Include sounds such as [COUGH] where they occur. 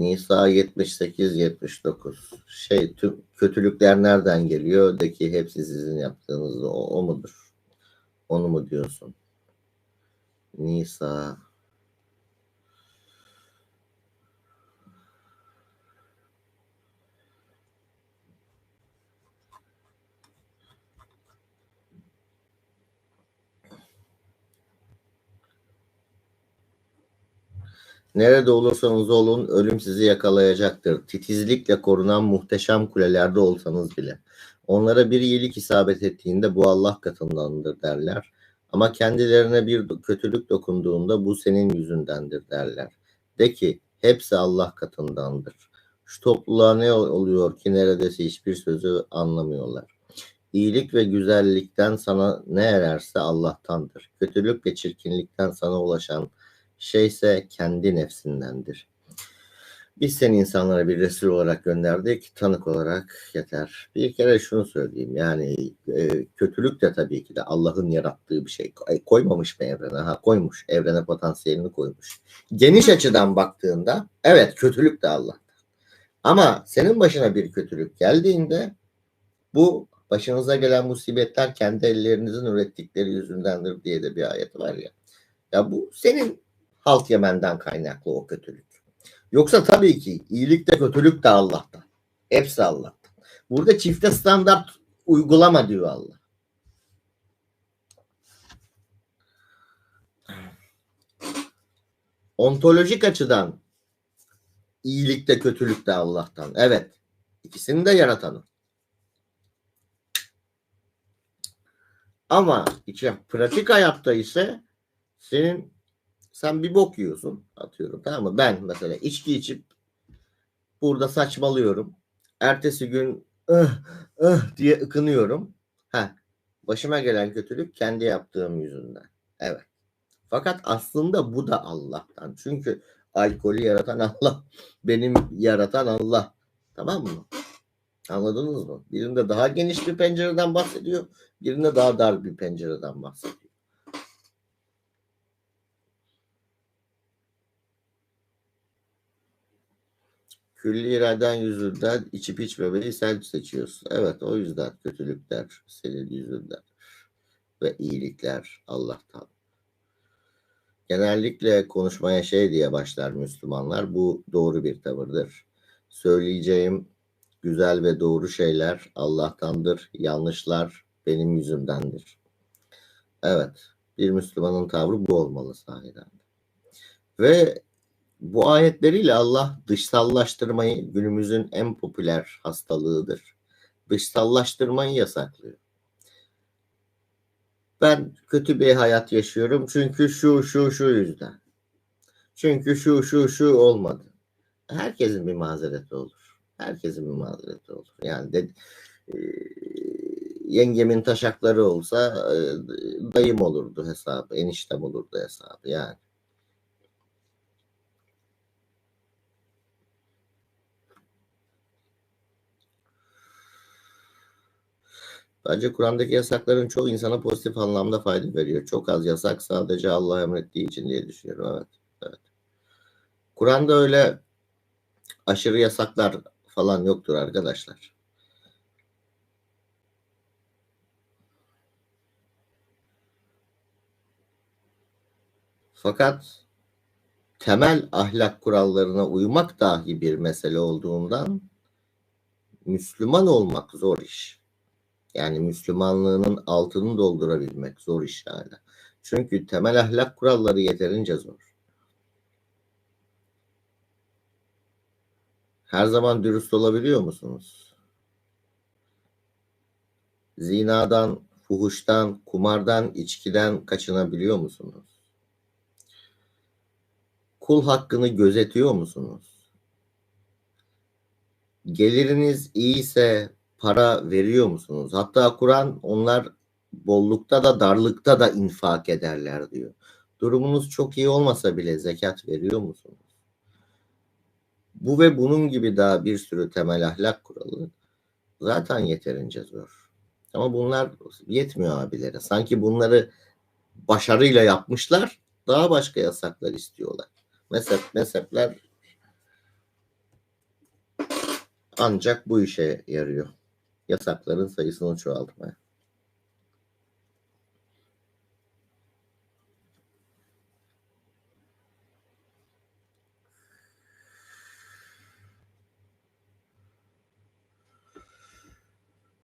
Nisa 78-79. Şey tüm kötülükler nereden geliyor? De ki hepsi sizin yaptığınız o, o mudur? Onu mu diyorsun? Nisa Nerede olursanız olun ölüm sizi yakalayacaktır. Titizlikle korunan muhteşem kulelerde olsanız bile. Onlara bir iyilik isabet ettiğinde bu Allah katındandır derler. Ama kendilerine bir kötülük dokunduğunda bu senin yüzündendir derler. De ki hepsi Allah katındandır. Şu topluluğa ne oluyor ki neredeyse hiçbir sözü anlamıyorlar. İyilik ve güzellikten sana ne ererse Allah'tandır. Kötülük ve çirkinlikten sana ulaşan şeyse kendi nefsindendir. Biz seni insanlara bir resul olarak gönderdik, tanık olarak yeter. Bir kere şunu söyleyeyim, yani e, kötülük de tabii ki de Allah'ın yarattığı bir şey. Koymamış mı evrene? Ha koymuş, evrene potansiyelini koymuş. Geniş açıdan baktığında, evet kötülük de Allah'tan. Ama senin başına bir kötülük geldiğinde, bu başınıza gelen musibetler kendi ellerinizin ürettikleri yüzündendir diye de bir ayet var ya. Ya bu senin Halt Yemen'den kaynaklı o kötülük. Yoksa tabii ki iyilik de kötülük de Allah'tan. Hepsi Allah'tan. Burada çifte standart uygulama diyor Allah. Ontolojik açıdan iyilik de kötülük de Allah'tan. Evet. İkisini de yaratanı. Ama işte pratik hayatta ise senin sen bir bok yiyorsun atıyorum tamam mı? Ben mesela içki içip burada saçmalıyorum. Ertesi gün ıh, ıh diye ıkınıyorum. Ha, başıma gelen kötülük kendi yaptığım yüzünden. Evet. Fakat aslında bu da Allah'tan. Çünkü alkolü yaratan [LAUGHS] Allah. Benim yaratan Allah. Tamam mı? Anladınız mı? Birinde daha geniş bir pencereden bahsediyor. Birinde daha dar bir pencereden bahsediyor. Külli iraden yüzünden içip içmemeyi sen seçiyorsun. Evet o yüzden kötülükler senin yüzünden ve iyilikler Allah'tan. Genellikle konuşmaya şey diye başlar Müslümanlar. Bu doğru bir tavırdır. Söyleyeceğim güzel ve doğru şeyler Allah'tandır. Yanlışlar benim yüzümdendir. Evet, bir Müslümanın tavrı bu olmalı sahiden. Ve bu ayetleriyle Allah dışsallaştırmayı günümüzün en popüler hastalığıdır. Dışsallaştırmayı yasaklıyor. Ben kötü bir hayat yaşıyorum çünkü şu şu şu yüzden. Çünkü şu şu şu olmadı. Herkesin bir mazereti olur. Herkesin bir mazereti olur. Yani de, e, yengemin taşakları olsa e, dayım olurdu hesabı, eniştem olurdu hesabı yani. Bence Kur'an'daki yasakların çoğu insana pozitif anlamda fayda veriyor. Çok az yasak sadece Allah emrettiği için diye düşünüyorum. Evet. evet. Kur'an'da öyle aşırı yasaklar falan yoktur arkadaşlar. Fakat temel ahlak kurallarına uymak dahi bir mesele olduğundan Müslüman olmak zor iş. Yani Müslümanlığının altını doldurabilmek zor iş yani. Çünkü temel ahlak kuralları yeterince zor. Her zaman dürüst olabiliyor musunuz? Zinadan, fuhuştan, kumardan, içkiden kaçınabiliyor musunuz? Kul hakkını gözetiyor musunuz? Geliriniz iyiyse para veriyor musunuz? Hatta Kur'an onlar bollukta da darlıkta da infak ederler diyor. Durumunuz çok iyi olmasa bile zekat veriyor musunuz? Bu ve bunun gibi daha bir sürü temel ahlak kuralı zaten yeterince zor. Ama bunlar yetmiyor abilere. Sanki bunları başarıyla yapmışlar. Daha başka yasaklar istiyorlar. Mezhep, mezhepler ancak bu işe yarıyor. Yasakların sayısını çoğaltmaya.